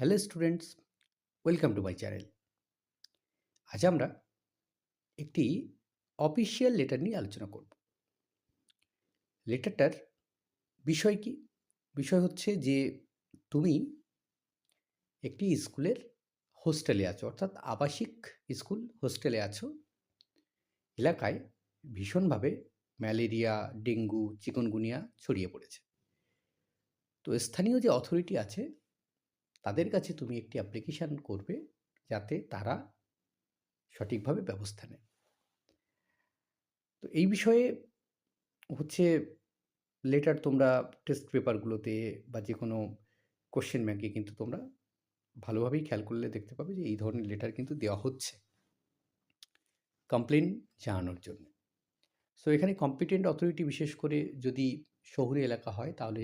Hello students welcome to my channel আজ আমরা একটি অফিসিয়াল লেটার নিয়ে আলোচনা করব। লেটারটার বিষয় কি? বিষয় হচ্ছে যে তুমি একটি স্কুলের হোস্টেলে আছো, অর্থাৎ আবাসিক স্কুল হোস্টেলে আছো। এলাকায় ভীষণভাবে ম্যালেরিয়া, ডেঙ্গু, চিকনগুনিয়া ছড়িয়ে পড়েছে। তো স্থানীয় যে অথরিটি আছে তাদের কাছে তুমি একটি অ্যাপ্লিকেশান করবে যাতে তারা সঠিকভাবে ব্যবস্থা নেয়। তো এই বিষয়ে হচ্ছে লেটার তোমরা টেস্ট পেপারগুলোতে বা যে কোনো কোশ্চেন ব্যাংকে কিন্তু তোমরা ভালোভাবেই খেয়াল করলে দেখতে পাবে যে এই ধরনের লেটার কিন্তু দেওয়া হচ্ছে। কমপ্লেন জানানোর জন্য। সো এখানে কম্পিটেন্ট অথরিটি বিশেষ করে যদি শহুরে এলাকা হয় তাহলে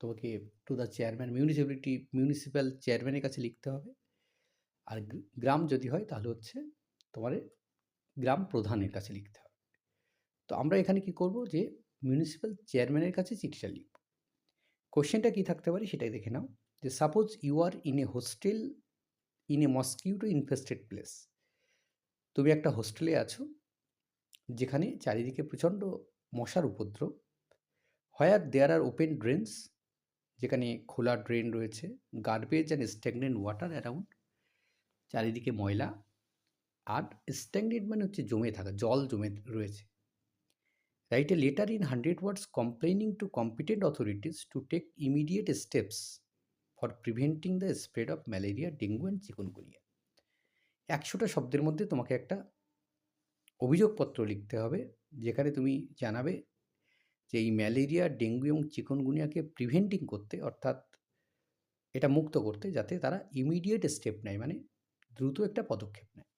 তোমাকে to the chairman municipality municipal চেয়ারম্যানের কাছে লিখতে হবে। আর গ্রাম যদি হয় তাহলে হচ্ছে তোমার গ্রাম প্রধানের কাছে লিখতে হবে। তো আমরা এখানে কি করব যে মিউনিসিপ্যাল চেয়ারম্যানের কাছে চিঠিটা লিখব। কোশ্চেনটা কী থাকতে পারে সেটাই দেখে নাও। যে suppose you are in a hostel in a mosquito infested place তুমি একটা হোস্টেলে আছো, যেখানে চারিদিকে প্রচণ্ড মশার উপদ্রব হোয়ার দেয়ার আর ওপেন ড্রেনস যেখানে খোলা ড্রেন রয়েছে garbage and stagnant water around চারিদিকে ময়লা আর স্ট্যাগনেন্ট মানে হচ্ছে জমে থাকা, জল জমে রয়েছে। Write a letter in hundred words complaining to competent authorities to take immediate steps for preventing the spread of malaria dengue and chikungunya একশোটা শব্দের মধ্যে তোমাকে একটা অভিযোগপত্র লিখতে হবে, যেখানে তুমি জানাবে যে এই ম্যালেরিয়া, ডেঙ্গু এবং চিকনগুনিয়াকে প্রিভেন্টিং করতে, অর্থাৎ এটা মুক্ত করতে যাতে তারা ইমিডিয়েট স্টেপ নেয় মানে দ্রুত একটা পদক্ষেপ নেয়।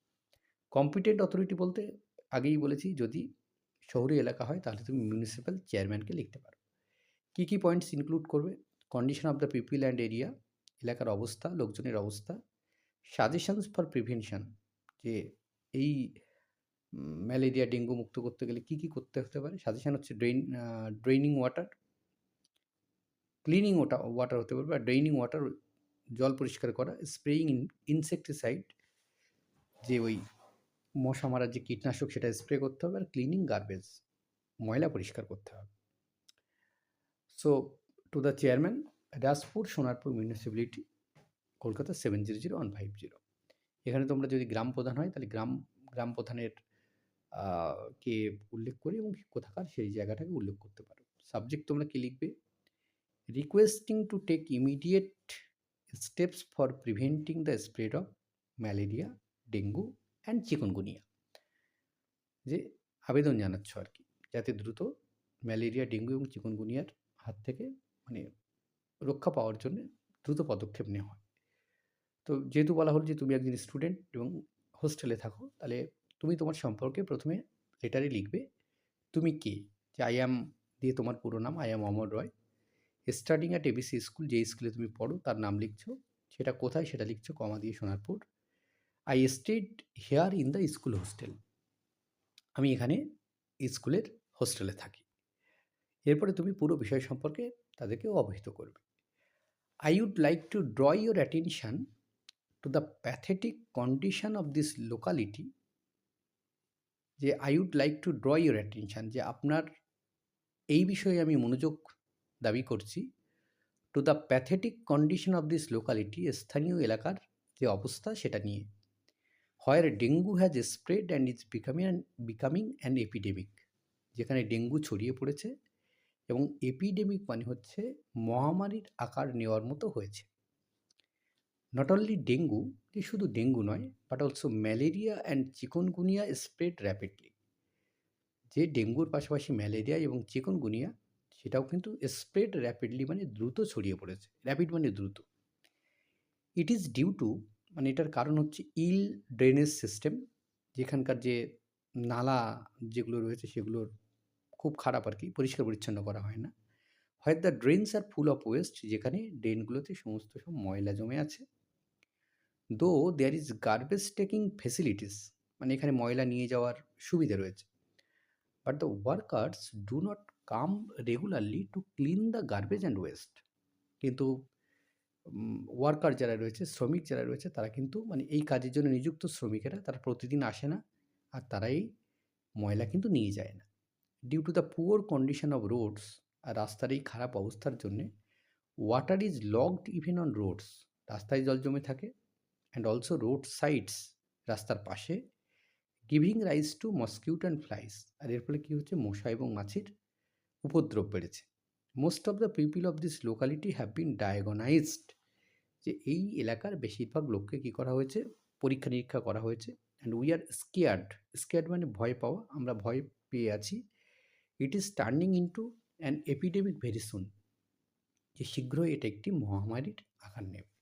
কম্পিটেন্ট অথরিটি বলতে আগেই বলেছি, যদি শহরি এলাকা হয়, তাহলে তুমি মিউনিসিপ্যাল চেয়ারম্যানকে লিখতে পারো। কী কী পয়েন্টস ইনক্লুড করবে? Condition of the people and area এলাকার অবস্থা, লোকজনের অবস্থা সাজেশনস ফর প্রিভেনশন যে এই ম্যালেরিয়া, ডেঙ্গু মুক্ত করতে গেলে কী কী করতে হতে পারে? সাজেশান হচ্ছে ড্রেন ড্রেনিং ওয়াটার। ক্লিনিং ওটা, ওয়াটার হতে পারবে। আর ড্রেনিং ওয়াটার, জল পরিষ্কার করা, স্প্রেইং ইনসেকটিসাইড, যে ওই মশা মারার যে কীটনাশক, সেটা স্প্রে করতে হবে। আর ক্লিনিং গার্বেজ, ময়লা পরিষ্কার করতে হবে। So to the chairman Rajpur Sonarpur municipality Kolkata seven zero zero one five zero এখানে তোমরা যদি গ্রাম প্রধান হয়, তাহলে গ্রাম গ্রাম প্রধানের কে উল্লেখ করে এবং কোথাকার সেই জায়গাটাকে উল্লেখ করতে পারো। সাবজেক্ট তোমরা কী লিখবে? Requesting to take immediate steps for preventing the spread of malaria dengue and chikungunya যে আবেদন জানাচ্ছ আর কি, যাতে দ্রুত ম্যালেরিয়া ডেঙ্গু এবং চিকনগুনিয়ার হাত থেকে মানে রক্ষা পাওয়ার জন্য দ্রুত পদক্ষেপ নেওয়া হয়। তো যেহেতু বলা হলো যে তুমি একজন স্টুডেন্ট এবং হোস্টেলে থাকো, তাহলে তুমি তোমার সম্পর্কে প্রথমে লেটারে লিখবে, তুমি কে? যে আই অ্যাম দিয়ে তোমার পুরো নাম I am Amar Roy. Starting at ABC school যে স্কুলে তুমি পড়ো, তার নাম লিখছো। সেটা কোথায়? সেটা লিখছো কমা দিয়ে Sonarpur. I stayed here in the school hostel আমি এখানে স্কুলের হোস্টেলে থাকি। এরপরে তুমি পুরো বিষয় সম্পর্কে তাদেরকে অবহিত করবে। I would like to draw your attention to the pathetic condition of this locality যে I would like to draw your attention যে, আপনার এই বিষয়ে আমি মনোযোগ দাবি করছি to the pathetic condition of this locality স্থানীয় এলাকার যে অবস্থা সেটা নিয়ে হয় dengue has spread and is becoming becoming and epidemic যেখানে ডেঙ্গু ছড়িয়ে পড়েছে এবং এপিডেমিক মানে হচ্ছে মহামারীর আকার নেওয়ার মতো হয়েছে। নট অনলি ডেঙ্গু শুধু ডেঙ্গু নয় but also malaria and chikungunya spread rapidly যে ডেঙ্গুর পাশাপাশি ম্যালেরিয়া এবং চিকনগুনিয়া সেটাও কিন্তু স্প্রেড র্যাপিডলি মানে দ্রুত ছড়িয়ে পড়েছে র্যাপিড মানে দ্রুত। ইট ইজ ডিউ টু মানে এটার কারণ হচ্ছে ইল ড্রেনেজ সিস্টেম যেখানকার যে নালা যেগুলো রয়েছে সেগুলোর খুব খারাপ আর কি, পরিষ্কার পরিচ্ছন্ন করা হয় না। হয় the drains are full of waste যেখানে ড্রেনগুলোতে সমস্ত সব ময়লা জমে আছে। Though there is garbage taking facilities মানে এখানে ময়লা নিয়ে যাওয়ার সুবিধা রয়েছে but the workers do not come regularly to clean the garbage and waste কিন্তু ওয়ার্কার যারা রয়েছে, শ্রমিক যারা রয়েছে তারা কিন্তু মানে এই কাজের জন্য নিযুক্ত শ্রমিকেরা তারা প্রতিদিন আসে না। আর তারা এই ময়লা কিন্তু নিয়ে যায় না। Due to the poor condition of roads আর রাস্তার এই খারাপ অবস্থার জন্যে water is locked even on roads রাস্তায় জল জমে থাকে অ্যান্ড অলসো রোড সাইডস রাস্তার পাশে giving rise to mosquito and flies আর এর ফলে কী হচ্ছে? মশা এবং মাছির উপদ্রব বেড়েছে। Most of the people of this locality have been diagnosed যে এই এলাকার বেশিরভাগ লোককে কী করা হয়েছে? পরীক্ষা নিরীক্ষা করা হয়েছে। And we are scared scared মানে ভয় পাওয়া, আমরা ভয় পেয়ে আছি। It is turning into an epidemic very soon যে শীঘ্রই এটা একটি মহামারীর আকার নেবে।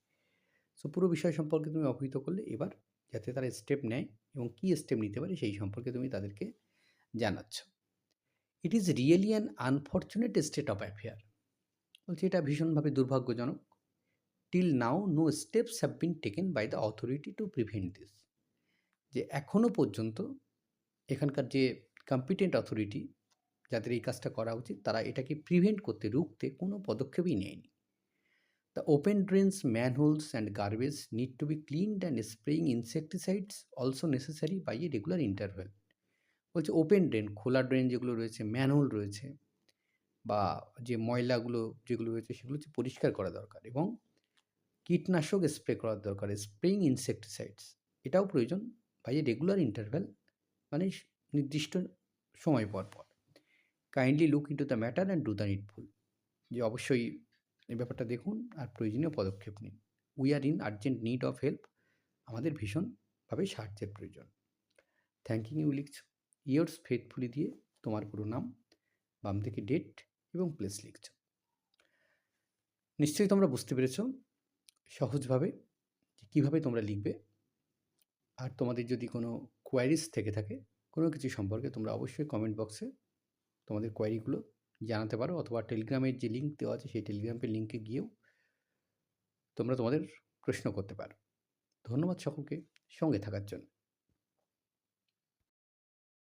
সো পুরো বিষয় সম্পর্কে তুমি অবহিত করলে এবার যাতে তারা স্টেপ নেয় এবং কী স্টেপ নিতে পারে সেই সম্পর্কে তুমি তাদেরকে জানাচ্ছ। It is really an unfortunate state of affair বলছে এটা ভীষণভাবে দুর্ভাগ্যজনক। Till now no steps have been taken by the authority to prevent this যে এখনও পর্যন্ত এখানকার যে কম্পিটেন্ট অথরিটি যাদের এই কাজটা করা উচিত, তারা এটাকে প্রিভেন্ট করতে, রুখতে কোনো পদক্ষেপই নেয়নি। The open drains manholes and garbage need to be cleaned and spraying insecticides also necessary by a regular interval বলছে ওপেন ড্রেন খোলা ড্রেন যেগুলো রয়েছে ম্যানহোল রয়েছে, বা যে ময়লাগুলো যেগুলো রয়েছে সেগুলো হচ্ছে পরিষ্কার করা দরকার এবং কীটনাশক স্প্রে করার দরকার স্প্রেইং ইনসেকটিসাইডস এটাও প্রয়োজন বাই এ রেগুলার ইন্টারভেল মানে নির্দিষ্ট সময় পর পর। Kindly look into the matter and do the needful যে অবশ্যই এই ব্যাপারটা দেখুন আর প্রয়োজনীয় পদক্ষেপ নিন। We are in urgent need of help আমাদের ভীষণভাবে সাহায্যের প্রয়োজন। থ্যাংকিং ইউ লিখছ ইয়ার্স ফেথফুলি দিয়ে তোমার পুরো নাম, বাম থেকে ডেট এবং প্লেস লিখছ। নিশ্চয়ই তোমরা বুঝতে পেরেছ সহজভাবে যে কীভাবে তোমরা লিখবে। আর তোমাদের যদি কোনো কোয়ারিজ থেকে থাকে, কোনো কিছু সম্পর্কে তোমরা অবশ্যই কমেন্ট বক্সে তোমাদের কোয়ারিগুলো জানাতে পারো অথবা টেলিগ্রামের যে লিঙ্ক দেওয়া আছে সেই টেলিগ্রামের লিঙ্কে গিয়েও তোমরা তোমাদের প্রশ্ন করতে পারো। ধন্যবাদ সকলকে সঙ্গে থাকার জন্য।